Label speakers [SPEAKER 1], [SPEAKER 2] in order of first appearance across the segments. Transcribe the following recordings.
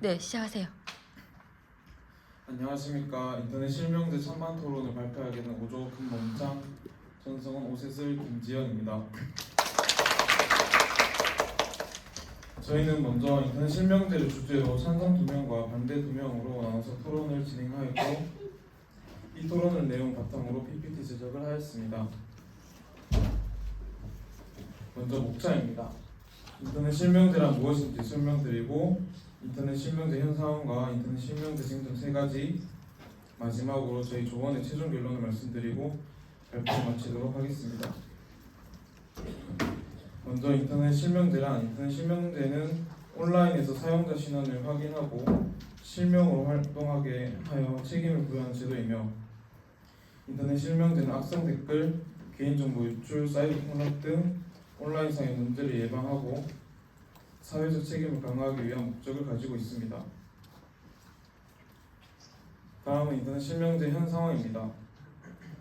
[SPEAKER 1] 네, 시작하세요.
[SPEAKER 2] 안녕하십니까 인터넷 실명제 천만 토론을 발표하게 된 오조 금멈장 전성원 오세슬 김지연입니다. 저희는 먼저 인터넷 실명제를 주제로 찬성 두 명과 반대 두 명으로 나눠서 토론을 진행하였고 이 토론을 내용 바탕으로 PPT 제작을 하였습니다. 먼저 목차입니다. 인터넷 실명제란 무엇인지 설명드리고 인터넷 실명제 현 상황과 인터넷 실명제 쟁점 세 가지 마지막으로 저희 조원의 최종 결론을 말씀드리고 발표 마치도록 하겠습니다. 먼저 인터넷 실명제란 인터넷 실명제는 온라인에서 사용자 신원을 확인하고 실명으로 활동하게 하여 책임을 부여하는 제도이며 인터넷 실명제는 악성 댓글, 개인정보 유출, 사이버 폭력 등 온라인상의 문제를 예방하고 사회적 책임을 강화하기 위한 목적을 가지고 있습니다. 다음은 인터넷 실명제 현 상황입니다.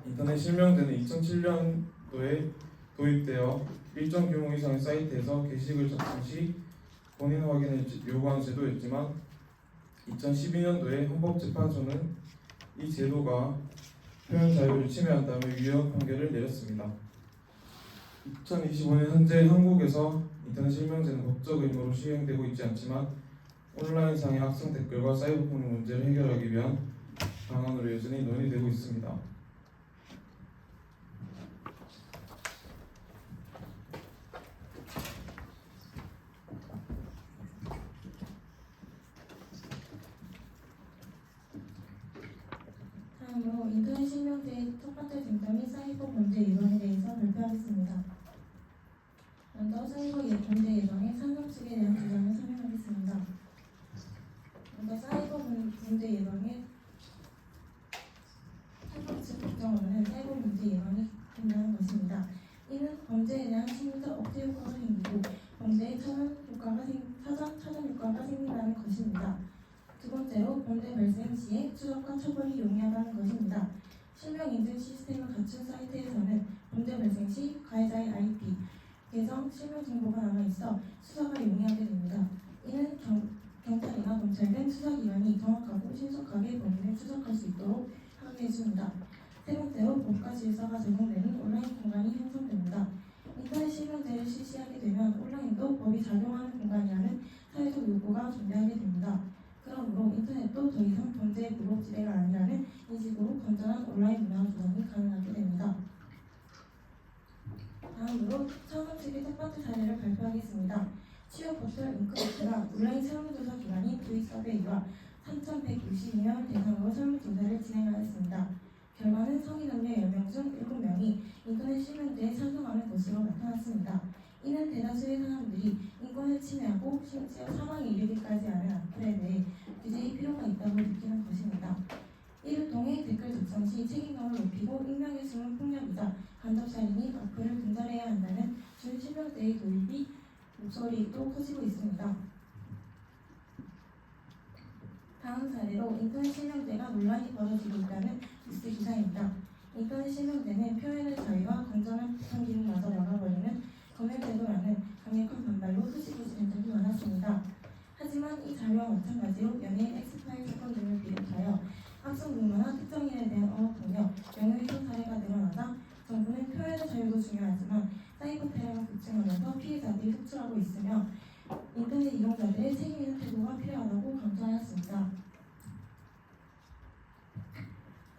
[SPEAKER 2] 인터넷 실명제는 2007년도에 도입되어 일정 규모 이상의 사이트에서 게시글 작성 시 본인 확인을 요구하는 제도였지만 2012년도에 헌법재판소는 이 제도가 표현 자유를 침해한다며 유효 판결을 내렸습니다. 2025년 현재 한국에서 인터넷 실명제는 법적 의무로 시행되고 있지 않지만 온라인상의 악성 댓글과 사이버 폭력 문제를 해결하기 위한 방안으로 여전히 논의되고 있습니다.
[SPEAKER 3] 다음으로 인터넷 실명제의 첫 번째 쟁점인 사이버 범죄 예방에 대해서 발표하겠습니다. 먼저 사이버 예- 범죄 예방의 상정칙에 대한 주장을 설명하겠습니다. 먼저 사이버 범- 범죄 예방의 상정칙 국정원은 사이버 범죄 예방이 된다는 것입니다. 이는 범죄에 대한 심리적 억제 효과가 생기고 범죄의 차단 효과가 생, 차단, 차단 효과가 생긴다는 것입니다. 두 번째로 범죄 발생 시에 추적과 처벌이 용이하다는 것입니다. 실명 인증 시스템을 갖춘 사이트에서는 범죄 발생 시 가해자의 IP, 계정, 실명 정보가 남아 있어 수사가 용이하게 됩니다. 이는 경, 경찰이나 검찰 등 수사기관이 정확하고 신속하게 범인을 추적할 수 있도록 하게 해줍니다. 세 번째로 법과 질서가 적용되는 온라인 공간이 형성됩니다. 인터넷 실명제를 실시하게 되면 온라인도 법이 작용하는 공간이라는 사회적 요구가 존재하게 됩니다. 그러므로 인터넷도 더 이상 범죄의 무법지대가 아니라는 인식으로 건전한 온라인 문화 조성이 가능하게 됩니다. 다음으로 차원칙의 첫 번째 사례를 발표하겠습니다. 취업 포털 잉크버스가 온라인 설문조사 기관인 도이서베이와 3,162명 대상으로 설문조사를 진행하였습니다. 결과는 성인 남녀 10명 중 7명이 인터넷 실명제에 찬성하는 것으로 나타났습니다. 이는 대다수의 사람들이 인권을 침해하고 심지어 사망에 이르기까지 하는 악플에 대해 규제의 필요가 있다고 느끼는 것입니다. 이를 통해 댓글 작성 시 책임감을 높이고 익명의 숨은 폭력이다. 간접살인이 악플을 분절해야 한다는 준실명제의 도입이 목소리도 커지고 있습니다. 다음 사례로 인터넷 실명제가 논란이 벌어지고 있다는 뉴스 기사입니다. 인터넷 실명제는 표현의 자유와 건전한 비판 기능마저 막아버리는 검열 제도라는 강력한 반발로 흐지부지된 많았습니다. 하지만 이 자료와 마찬가지로 연예인 엑스파일 사건 등을 비롯하여 학생 문화나 특정인에 대한 언어 폭력, 명예훼손 사례가 늘어나자 정부는 표현의 자유도 중요하지만 사이버 테러가 급증하면서 피해자들이 속출하고 있으며 인터넷 이용자들의 책임 있는 태도가 필요하다고 강조하였습니다.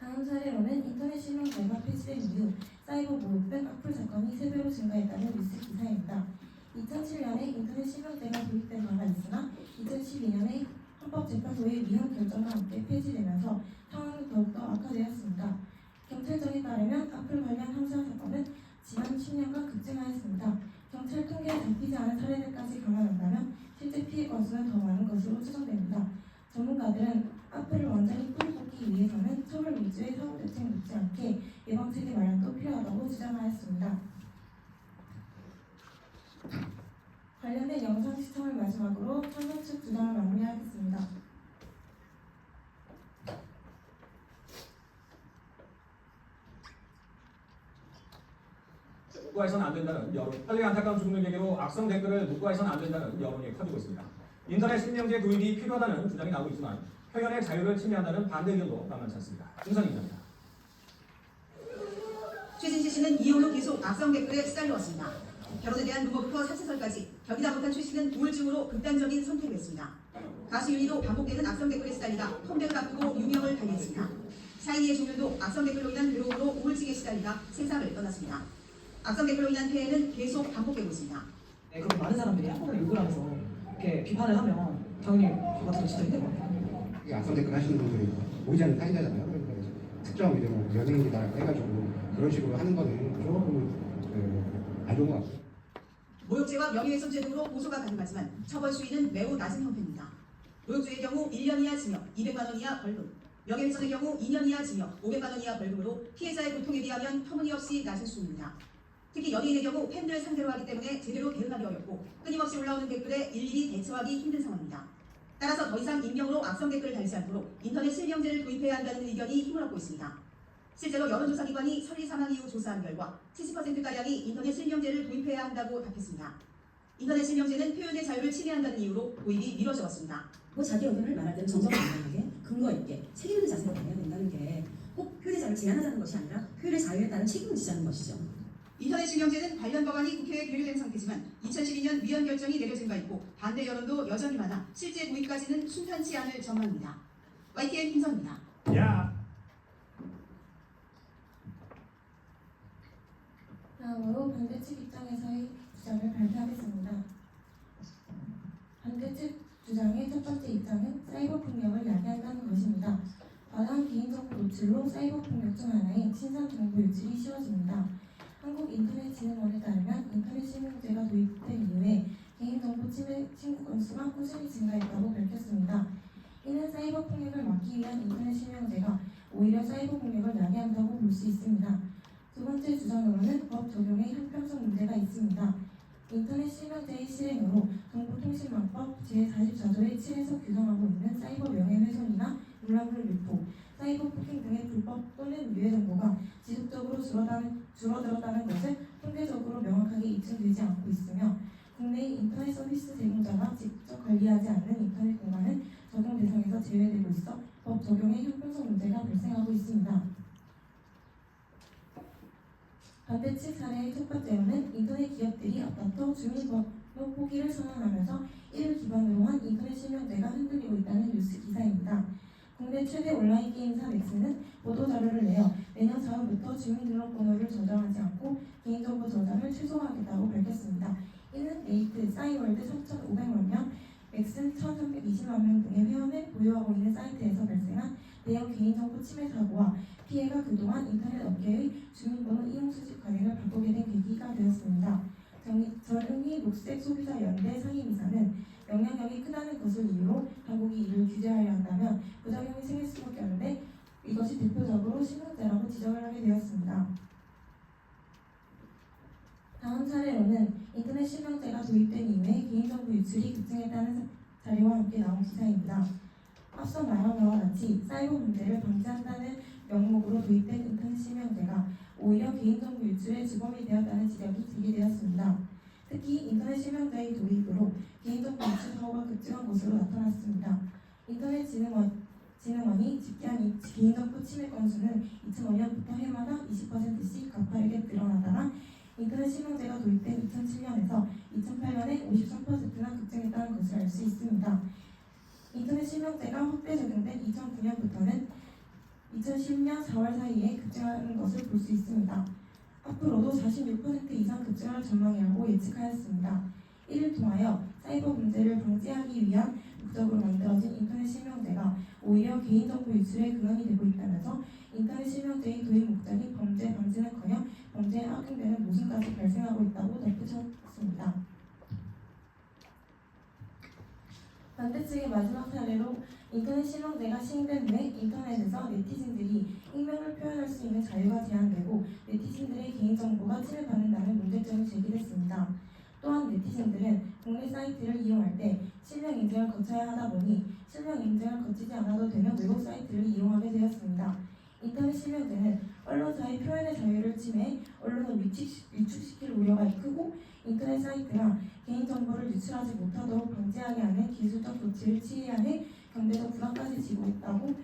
[SPEAKER 3] 다음 사례로는 인터넷 실명제가 폐지된 이후 사이버 등 악플 사건이 세배로 증가했다는 뉴스 기사입니다. 2007년에 인터넷 실명제가 도입된 바가 있으나 2012년에 헌법재판소의 위헌 결정과 함께 폐지되면서 상황이 더욱더 악화되었습니다. 경찰청에 따르면 악플 관련 형사 사건은 지난 10년간 급증하였습니다. 경찰 통계에 잡히지 않은 사례들까지 감안한다면 실제 피해 건수는 더 많은 것으로 추정됩니다. 전문가들은 악플을 완전히 뿌리 뽑기 위해서는 처벌 위주의 사후 대책이 높지 않게 예방체계 마련도 필요하다고 주장하였습니다. 관련된 영상 시청을 마지막으로 찬성 측 주장을 마무리하겠습니다.
[SPEAKER 4] 묵과해서는 안 된다는 여론. 할리 안타까운 죽음을 계기로 악성 댓글을 묵과해서는 안 된다는 여론이 커지고 있습니다.
[SPEAKER 1] 인터넷 실명제 도입이 필요하다는 주장이 나오고 있지만 표현의 자유를 침해한다는 반대 의견도 만만치 않습니다. 김선희 기자입니다.
[SPEAKER 4] 최진실 씨는 이혼후 계속 악성 댓글에 시달려왔습니다. 결혼에 대한 루머부터 사채설까지 견디다 못한 최 씨는 우울증으로 극단적인 선택을 했습니다. 가수 윤희도 반복되는 악성 댓글에 시달리다 컴백을 앞두고 유명을 달리했습니다. 샤이니의 종현도 악성 댓글로 인한 괴로움으로 우울증에 시달리다 세상을 떠났습니다. 악성 댓글로 인한 폐해는 계속 반복되고 있습니다.
[SPEAKER 5] 네, 그렇게 많은 사람들이 한꺼번에 욕을 하면서 이렇게 비판을 하면 당연히 저 같은 진짜 힘들 것 같아요.
[SPEAKER 6] 이 악성 댓글 하시는 분들이 보이지 않는 타인자잖아요. 그러니까 이제 특정 이제 뭐 연예인이다 해가지고 그런 식으로 하는 거는 조금 그, 안 좋은 것 같고요.
[SPEAKER 4] 모욕죄와 명예훼손죄 등으로 고소가 가능하지만 처벌 수위는 매우 낮은 형태입니다. 모욕죄의 경우 1년 이하 징역, 200만 원 이하 벌금, 명예훼손의 경우 2년 이하 징역, 500만 원 이하 벌금으로 피해자의 고통에 비하면 터무니없이 낮은 수입니다. 특히 연예인의 경우 팬들 상대로 하기 때문에 제대로 대응하기 어렵고 끊임없이 올라오는 댓글에 일일이 대처하기 힘든 상황입니다. 따라서 더 이상 익명으로 악성 댓글을 달지 않도록 인터넷 실명제를 도입해야 한다는 의견이 힘을 얻고 있습니다. 실제로 여론조사기관이 설리 사망 이후 조사한 결과 70%가량이 인터넷 실명제를 도입해야 한다고 답했습니다. 인터넷 실명제는 표현의 자유를 침해한다는 이유로 도입이 미뤄져 왔습니다.
[SPEAKER 7] 뭐 자기 의견을 말할 때는 정정당당하게 근거 있게 책임 있는 자세로 말해야 된다는 게 꼭 표현의 자유를 제한하자는 것이 아니라 표현의 자유에 따른 책임을 지자는 것이죠.
[SPEAKER 4] 인터넷 실명제는 관련 법안이 국회에 계류된 상태지만 2012년 위헌 결정이 내려진 바 있고 반대 여론도 여전히 많아 실제 도입까지는 순탄치 않을 전망입니다. YTN 김선입니다.
[SPEAKER 1] 야.
[SPEAKER 3] 다음으로 반대측 입장에서의 주장을 발표하겠습니다. 반대측 주장의 첫 번째 입장은 사이버 폭력을 야기한다는 것입니다. 과다한 개인정보 노출로 사이버 폭력 중 하나인 신상 정보 유출이 쉬워집니다. 한국인터넷진흥원에 따르면 인터넷 실명제가 도입된 이후에 개인정보 침해 신고 건수가 꾸준히 증가했다고 밝혔습니다. 이는 사이버 폭력을 막기 위한 인터넷 실명제가 오히려 사이버 폭력을 야기한다고 볼 수 있습니다. 두 번째 주장으로는 법 적용에 형평성 문제가 있습니다. 인터넷 실명제의 실행으로 정보통신망법 제44조의 7에서 규정하고 있는 사이버 명예훼손이나 문화물 유포, 사이버 폭행 등의 불법 또는 유해 정보가 줄어다는, 줄어들었다는 것을 통계적으로 명확하게 입증되지 않고 있으며 국내의 인터넷 서비스 제공자가 직접 관리하지 않는 인터넷 공간은 적용 대상에서 제외되고 있어 법 적용에 형평성 문제가 발생하고 있습니다. 반대측 사례의 첫 번째로는 인터넷 기업들이 앞다퉈 주민번호 포기를 선언하면서 이를 기반으로 한 인터넷 실명제가 흔들리고 있다는 뉴스 기사입니다. 국내 최대 온라인 게임사 넥슨은 보도 자료를 내어 내년 4월부터 주민등록번호를 저장하지 않고 개인정보 저장을 최소화하겠다고 밝혔습니다. 이는 네이트, 싸이월드 3,500만 명, 맥슨 1,320만 명 등의 회원을 보유하고 있는 사이트에서 발생한 대형 개인정보 침해 사고와 피해가 그동안 인터넷 업계의 주민번호 이용 수집 관행을 바꾸게 된 계기가 되었습니다. 정의- 전흥희 녹색 소비자 연대 상임이사는 영향력이 크다는 것을 이유로 당국이 이를 규제하려 한다면 부작용이 생길 수밖에 없는데 이것이 대표적으로 신문제라고 지적을 하게 되었습니다. 다음 사례로는 인터넷 실명제가 도입된 이후에 개인정보 유출이 급증했다는 사- 자료와 함께 나온 기사입니다. 앞서 말한 바와 같이 사이버 문제를 방지한다는 명목으로 도입된 인터넷 실명제가 오히려 개인정보 유출의 주범이 되었다는 지적이 제기되었습니다. 특히 인터넷 실명제의 도입으로 개인정보 유출 사고가 급증한 것으로 나타났습니다. 인터넷 진흥원, 진흥원이 집계한 이 개인정보 침해 건수는 2005년부터 해마다 20%씩 가파르게 늘어나다가 인터넷 실명제가 도입된 2007년에서 2008년에 53%나 급증했다는 것을 알 수 있습니다. 인터넷 실명제가 확대 적용된 2009년부터는 2010년 4월 사이에 급증하는 것을 볼 수 있습니다. 앞으로도 46% 이상 급증할 전망이라고 예측하였습니다. 이를 통하여 사이버 문제를 방지하기 위한 목적으로 만들어진 인터넷 실명제가 오히려 개인정보 유출의 근원이 되고 있다면서 인터넷 실명제의 도입 목적인 범죄 방지는커녕 범죄에 악용되는 모순까지 발생하고 있다고 덧붙였습니다. 반대측의 마지막 사례로 인터넷 실명제가 시행된 후에 인터넷에서 네티즌들이 익명을 표현할 수 있는 자유가 제한되고 네티즌들의 개인정보가 침해받는다는 문제점이 제기됐습니다. 또한 네티즌들은 국내 사이트를 이용할 때 실명 인증을 거쳐야 하다 보니 실명 인증을 거치지 않아도 되는 외국 사이트를 이용하게 되었습니다. 인터넷 실명제는 언론사의 표현의 자유를 침해 언론을 위축, 위축시킬 우려가 크고 인터넷 사이트가 개인정보를 유출하지 못하도록 방지하게 하는 기술적 조치를 취해야 해 경제적 부담까지 지고 있다고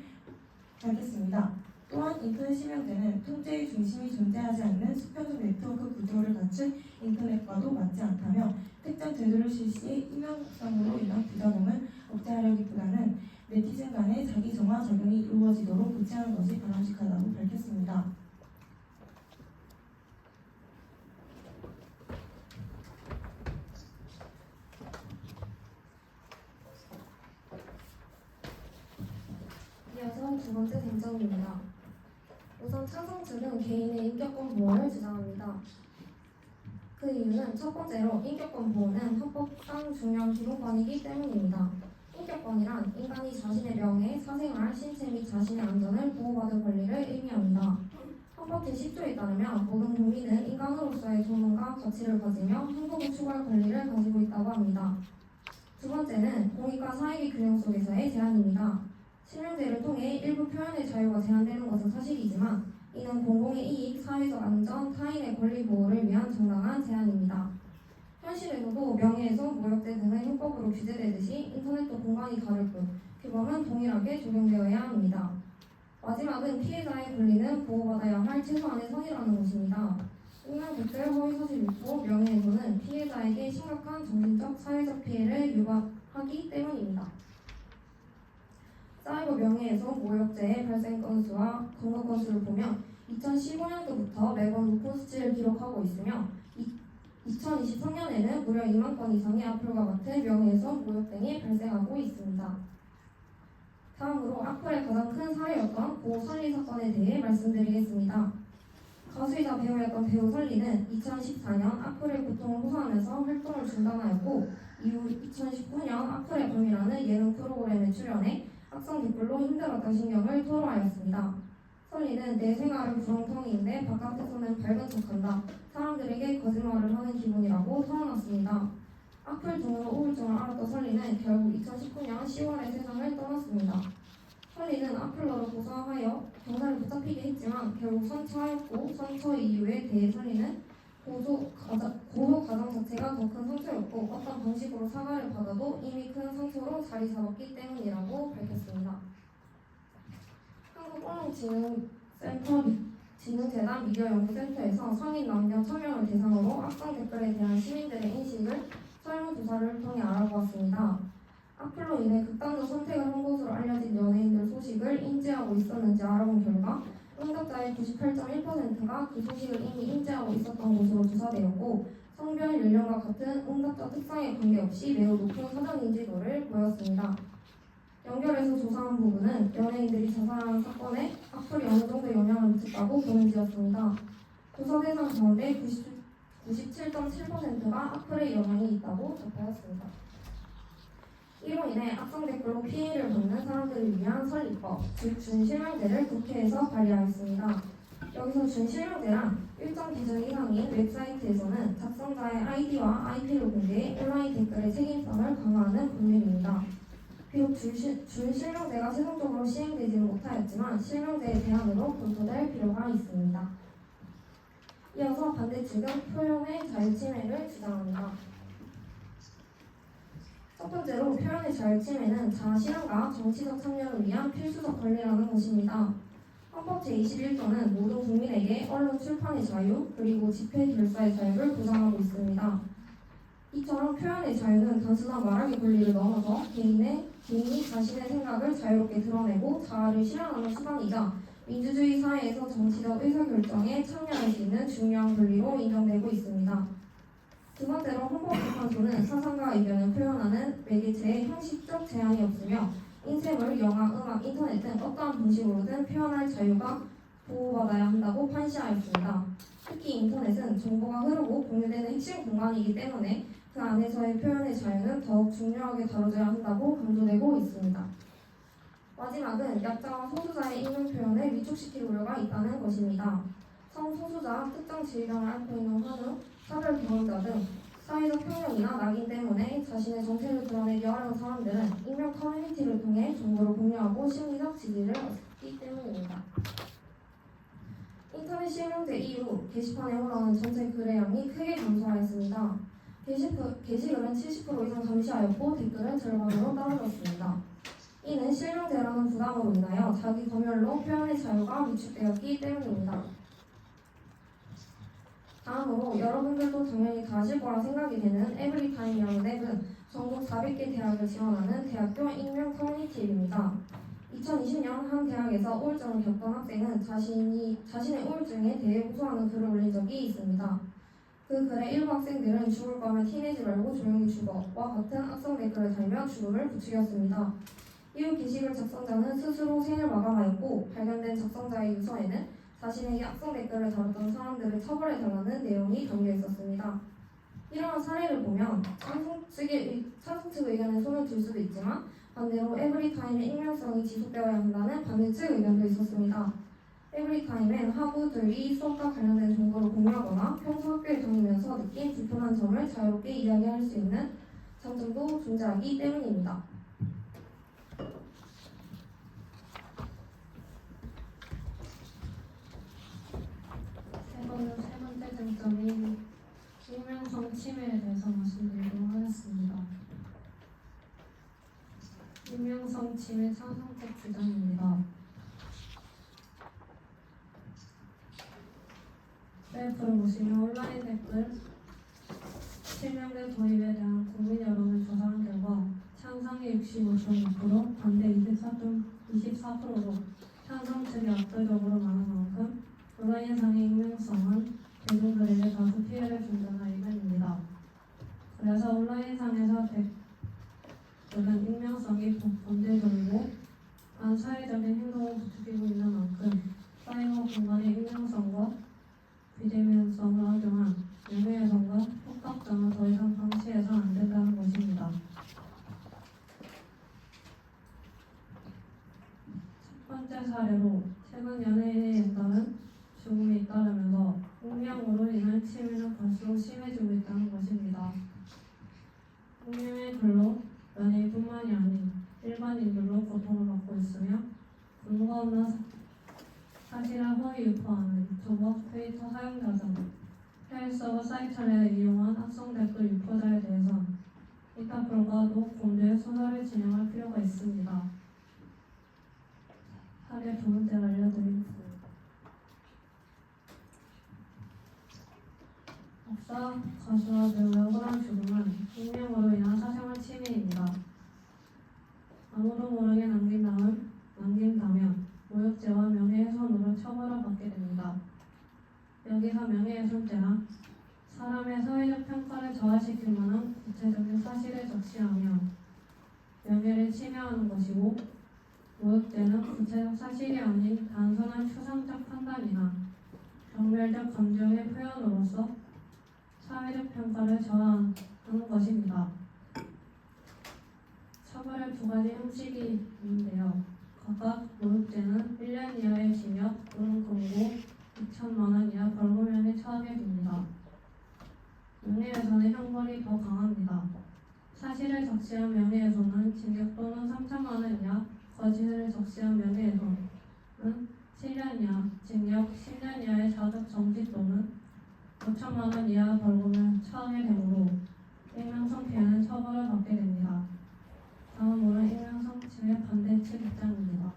[SPEAKER 3] 밝혔습니다. 또한 인터넷 실명제는 통제의 중심이 존재하지 않는 수평적 네트워크 구조를 갖춘 인터넷과도 맞지 않다며 특정 제도를 실시해 임명성으로 인한 부작용을 억제하려기보다는 네티즌 간의 자기 정화 작용이 이루어지도록 조치하는 것이 바람직하다고 밝혔습니다.
[SPEAKER 8] 이어서 두 번째 쟁점입니다. 우선 찬성 측은 개인의 인격권 보호를 주장합니다. 그 이유는 첫 번째로 인격권 보호는 헌법상 중요한 기본권이기 때문입니다. 인격권이란 인간이 자신의 명예, 사생활, 신체 및 자신의 안전을 보호받을 권리를 의미합니다. 헌법 제10조에 따르면 모든 국민은 인간으로서의 존엄과 가치를 가지며 행복을 추구할 권리를 가지고 있다고 합니다. 두 번째는 공익과 사익의 균형 속에서의 제한입니다. 실명제를 통해 일부 표현의 자유가 제한되는 것은 사실이지만 이는 공공의 이익, 사회적 안전, 타인의 권리 보호를 위한 정당한 제한입니다. 현실에서도 명예훼손, 모욕죄 등의 형법으로 규제되듯이 인터넷도 공간이 다를 뿐 규범은 동일하게 적용되어야 합니다. 마지막은 피해자의 권리는 보호받아야 할 최소한의 선이라는 것입니다. 댓글, 허위사실 유포, 명예훼손은 피해자에게 심각한 정신적, 사회적 피해를 유발하기 때문입니다. 사이버 명예훼손 모욕죄의 발생 건수와 검거 건수를 보면 2015년도부터 매번 높은 수치를 기록하고 있으며 2023년에는 무려 2만 건 이상의 악플과 같은 명예훼손 모욕 등이 발생하고 있습니다. 다음으로 악플의 가장 큰 사례였던 고 설리 사건에 대해 말씀드리겠습니다. 가수이자 배우였던 배우 설리는 2014년 악플의 고통을 호소하면서 활동을 중단하였고 이후 2019년 악플의 범이라는 예능 프로그램에 출연해 악성 댓글로 힘들었던 신경을 토로하였습니다. 설리는 내 생활은 구렁텅이인데 바깥에서는 밝은 척한다. 사람들에게 거짓말을 하는 기분이라고 털어놨습니다. 악플 등으로 우울증을 앓았던 설리는 결국 2019년 10월에 세상을 떠났습니다. 설리는 악플러로 고소하여 경찰에 붙잡히게 했지만 결국 선처하였고 선처 이유에 대해 설리는 고소 가장, 고소 과정 자체가 더 큰 상처였고 어떤 방식으로 사과를 받아도 이미 큰 상처로 자리 잡았기 때문이라고 밝혔습니다. 한국언론진흥센터 미- 진흥재단 미디어 연구센터에서 성인 남녀 1000명을 대상으로 악성 댓글에 대한 시민들의 인식을 설문조사를 통해 알아보았습니다. 악플로 인해 극단적 선택을 한 것으로 알려진 연예인들 소식을 인지하고 있었는지 알아본 결과 응답자의 98.1%가 그 소식을 이미 인지하고 있었던 것으로 조사되었고 성별, 연령과 같은 응답자 특성에 관계없이 매우 높은 사전 인지도를 보였습니다. 연결해서 조사한 부분은 연예인들이 자살하는 사건에 악플이 어느 정도 영향을 미쳤다고 보는지였습니다. 조사 대상 가운데 97.7%가 악플의 영향이 있다고 답하였습니다. 이로 인해 악성 댓글로 피해를 받는 사람들을 위한 설립법, 즉 준실명제를 국회에서 발의하였습니다. 여기서 준실명제란 일정 기준 이상인 웹사이트에서는 작성자의 아이디와 IP를 공개해 온라인 댓글의 책임성을 강화하는 법률입니다. 비록 준실, 준실명 제가 최종적으로 시행되지는 못하였지만 실명제의 대안으로 검토될 필요가 있습니다. 이어서 반대 측은 표현의 자유 침해를 주장합니다. 첫 번째로 표현의 자유 침해는 자아실현과 정치적 참여를 위한 필수적 권리라는 것입니다. 헌법 제21조는 모든 국민에게 언론 출판의 자유 그리고 집회 결사의 자유를 보장하고 있습니다. 이처럼 표현의 자유는 단순한 말하기 권리를 넘어서 개인의 개인이 자신의 생각을 자유롭게 드러내고 자아를 실현하는 수단이자 민주주의 사회에서 정치적 의사결정에 참여할 수 있는 중요한 권리로 인정되고 있습니다. 두 번째로 헌법재판소는 사상과 의견을 표현하는 매개체에 형식적 제한이 없으며 인쇄물, 영화, 음악, 인터넷 등 어떠한 방식으로든 표현할 자유가 보호받아야 한다고 판시하였습니다. 특히 인터넷은 정보가 흐르고 공유되는 핵심 공간이기 때문에 그 안에서의 표현의 자유는 더욱 중요하게 다뤄져야 한다고 강조되고 있습니다. 마지막은 약자와 소수자의 익명 표현을 위축시킬 우려가 있다는 것입니다. 성소수자, 특정 질병을 앓고 있는 환우, 차별 경험자 등 사회적 편견이나 낙인 때문에 자신의 정체를 드러내기 어려운 사람들은 익명 커뮤니티를 통해 정보를 공유하고 심리적 지지를 얻기 때문입니다.
[SPEAKER 9] 인터넷 실명제 이후 게시판에 올라오는 전체 글의 양이 크게 감소하였습니다. 게시글, 게시글은 70% 이상 감시하였고 댓글은 절반으로 떨어졌습니다. 이는 실명제라는 부담으로 인하여 자기 검열로 표현의 자유가 위축되었기 때문입니다. 다음으로 여러분들도 당연히 다 아실 거라 생각이 되는 에브리타임이라는 앱은 전국 400개 대학을 지원하는 대학교 익명 커뮤니티 앱입니다. 2020년 한 대학에서 우울증을 겪던 학생은 자신이 자신의 우울증에 대해 호소하는 글을 올린 적이 있습니다. 그 글의 일부 학생들은 죽을 거면 티내지 말고 조용히 죽어와 같은 악성 댓글을 달며 죽음을 부추겼습니다. 이후 게시글 작성자는 스스로 생을 마감하였고 발견된 작성자의 유서에는 자신에게 악성 댓글을 달았던 사람들을 처벌해달라는 내용이 담겨 있었습니다. 이러한 사례를 보면 찬성 측의, 찬성 측 의견에 손을 들 수도 있지만 반대로 에브리타임의 익명성이 지속되어야 한다는 반대측 의견도 있었습니다. 에브리타임은 학우들이 수업과 관련된 정보를 공유하거나 평소 학교에 다니면서 느낀 불편한 점을 자유롭게 이야기할 수 있는 장점도 존재하기 때문입니다. 세 번째, 세 번째 장점인 익명성 침해에 대해서 말씀드리도록 하겠습니다. 익명성 침해 찬성적 주장입니다. 셀프를 보시면 온라인 댓글 실명제 도입에 대한 국민 여론을 조사한 결과 찬성이 65.6%, 반대 24.24%로 찬성 측이 압도적으로 많은 만큼 온라인 상의 익명성은 대중들에게 다소 피해를 준다는 의견입니다. 그래서 온라인 상에서 댓글 은 익명성이 범죄적이고 반사회적인 행동을 부추기고 있는 만큼 사이버 공간의 익명성과 비대면성을 악용한 명예훼손과 폭력성을 더 이상 방치해서는 안 된다는 것입니다. 첫 번째 사례로 최근 연예인의 연단은 죽음이 잇따르면서 익명으로 인한 침해는 갈수록 심해지고 있다는 것입니다. 익명의 글로 연예인뿐만이 아닌 일반인들로 고통을 받고 있으며 사- 사실을 허위 유포하는 유튜버, 트위터 사용자 등 해외 서버 사이트를 이용한 악성 댓글 유포자에 대해선 이따 불구하도 공조의 수사를 진행할 필요가 있습니다. 사례 두 번째 알려드리겠습니다. 박사, 가수와 배우의 호랑 죽음은 익명으로 인한 사생활 침해입니다. 아무도 모르게 남긴다면, 남긴다면 모욕죄와 명예훼손으로 처벌을 받게 됩니다. 여기서 명예훼손죄란 사람의 사회적 평가를 저하시킬 만한 구체적인 사실을 적시하며 명예를 침해하는 것이고 모욕죄는 구체적 사실이 아닌 단순한 추상적 판단이나 경멸적 감정의 표현으로서 사회적 평가를 저하하는 것입니다. 처벌의 두 가지 형식이 있는데요. 각각 모욕죄는 1년 이하의 징역 또는 금고 2천만 원 이하 벌금형에 처하게 됩니다. 명예훼손의 형벌이 더 강합니다. 사실을 적시한 명예훼손은 징역 또는 3천만 원 이하, 거짓을 적시한 명예훼손은 7년 이하, 징역 10년 이하의 자격 정지 또는 5천만 원 이하 벌금을 처하게 되므로 익명성 피해는 처벌을 받게 됩니다. 다음으로 침해 반대 측 입장입니다.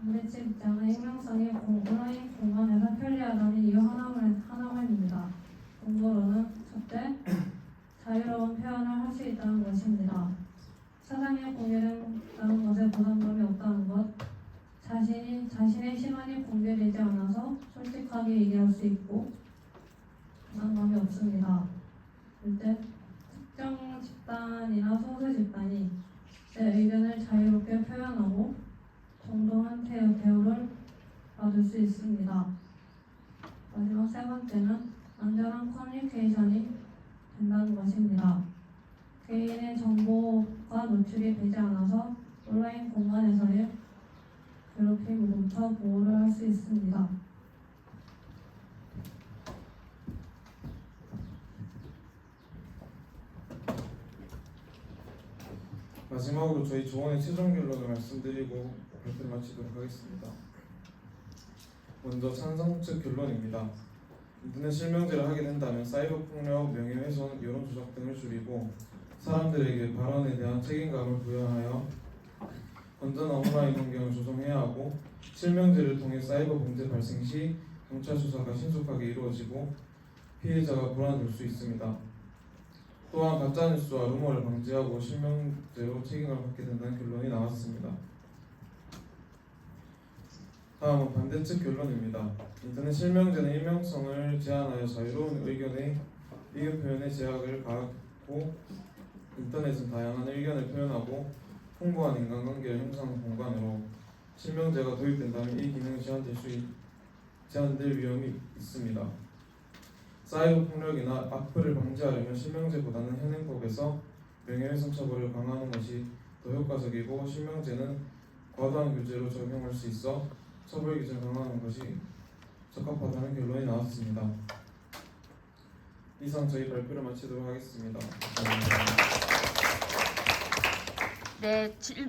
[SPEAKER 9] 반대 측 입장은 익명성이 공- 온라인 공간에서 편리하다는 이유 하나만, 하나만입니다. 근거로는 첫째, 자유로운 표현을 할 수 있다는 것입니다. 사상이 공개된다는 것에 부담감이 없다는 것, 자신이 자신의 시간이 공개되지 않아서 솔직하게 얘기할 수 있고 부담감이 없습니다. 둘째, 특정 집단이나 소수 집단이 내 의견을 자유롭게 표현하고 대- 대우를 받을 수 있습니다. 마지막 세 번째는 안전한 커뮤니케이션이 된다는 것입니다. 개인의 정보가 노출이 되지 않아서 온라인 공간에서의 괴롭힘으로부터 보호를 할 수 있습니다.
[SPEAKER 2] 마지막으로 저희 조언의 최종 결론을 말씀드리고 발표를 마치도록 하겠습니다. 먼저 찬성 측 결론입니다. 인터넷 실명제를 하게 된다면 사이버 폭력, 명예훼손, 여론 조작 등을 줄이고 사람들에게 발언에 대한 책임감을 부여하여 건전한 온라인 환경을 조성해야 하고 실명제를 통해 사이버 범죄 발생 시 경찰 수사가 신속하게 이루어지고 피해자가 불안해질 수 있습니다. 또한 가짜뉴스와 루머를 방지하고 실명제로 책임을 받게 된다는 결론이 나왔습니다. 다음은 반대측 결론입니다. 인터넷 실명제는 익명성을 제한하여 자유로운 의견의 의견 표현의 제약을 가하고 인터넷은 다양한 의견을 표현하고 풍부한 인간관계를 형성하는 공간으로 실명제가 도입된다면 이 기능이 제한될 수 있, 제한될 위험이 있습니다. 사이버 폭력이나 악플을 방지하려면 실명제보다는 현행법에서 명예훼손 처벌을 강화하는 것이 더 효과적이고 실명제는 과도한 규제로 적용할 수 있어 처벌 기준을 강화하는 것이 적합하다는 결론이 나왔습니다. 이상 저희 발표를 마치도록 하겠습니다. 감사합니다.
[SPEAKER 10] 네, 질,